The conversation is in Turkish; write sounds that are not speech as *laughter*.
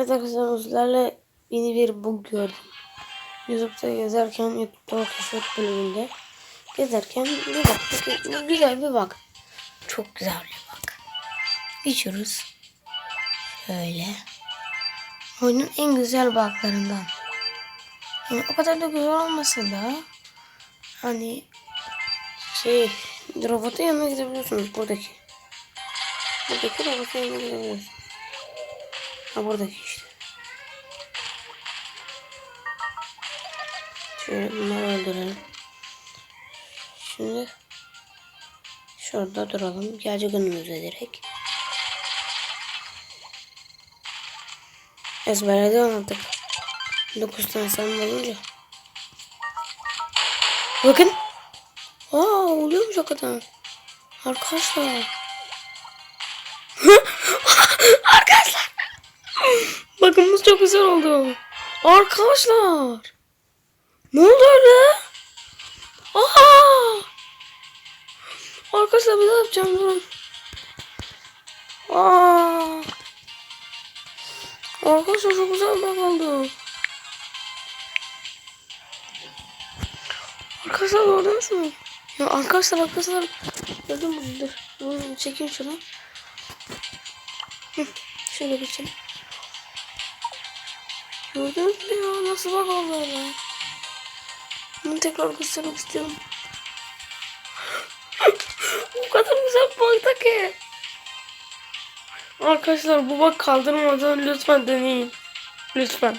Evet arkadaşlar sizlerle yeni bir bug gördüm. YouTube'da gezerken YouTube'da keşfet bölümünde gezerken bir baktık bu güzel bir bak. Çok güzel bir bak. Geçiyoruz. Şöyle. Oyunun en güzel buglarından. Yani o kadar da güzel olmasa da hani şey robotun yanına gidebiliyorsunuz buradaki. Buradaki robotun yanına gidebiliyorsunuz. Ha buradaki Şöyle bunları öldürelim. Şimdi şurada duralım. Gelecek önümüze direkt. Ezberledim artık. 9 tane sayım olunca. Bakın. Aa oluyormuş hakikaten. Arkadaşlar. *laughs* Arkadaşlar. Bakımımız çok güzel oldu. Arkadaşlar. Ne oldu öyle? Aha! Arkadaşlar bir daha yapacağım durun. Aa! Arkadaşlar çok güzel bak oldu. Arkadaşlar gördünüz mü? Ya arkadaşlar arkadaşlar gördün mü? Dur. Dur çekeyim şunu. Hı, Şöyle geçelim. Gördünüz mü ya? Nasıl bak oldu öyle? Bunu tekrar göstermek istiyorum. Bu kadar güzel bakta ki. Arkadaşlar bu bak kaldırmadan lütfen deneyin. Lütfen.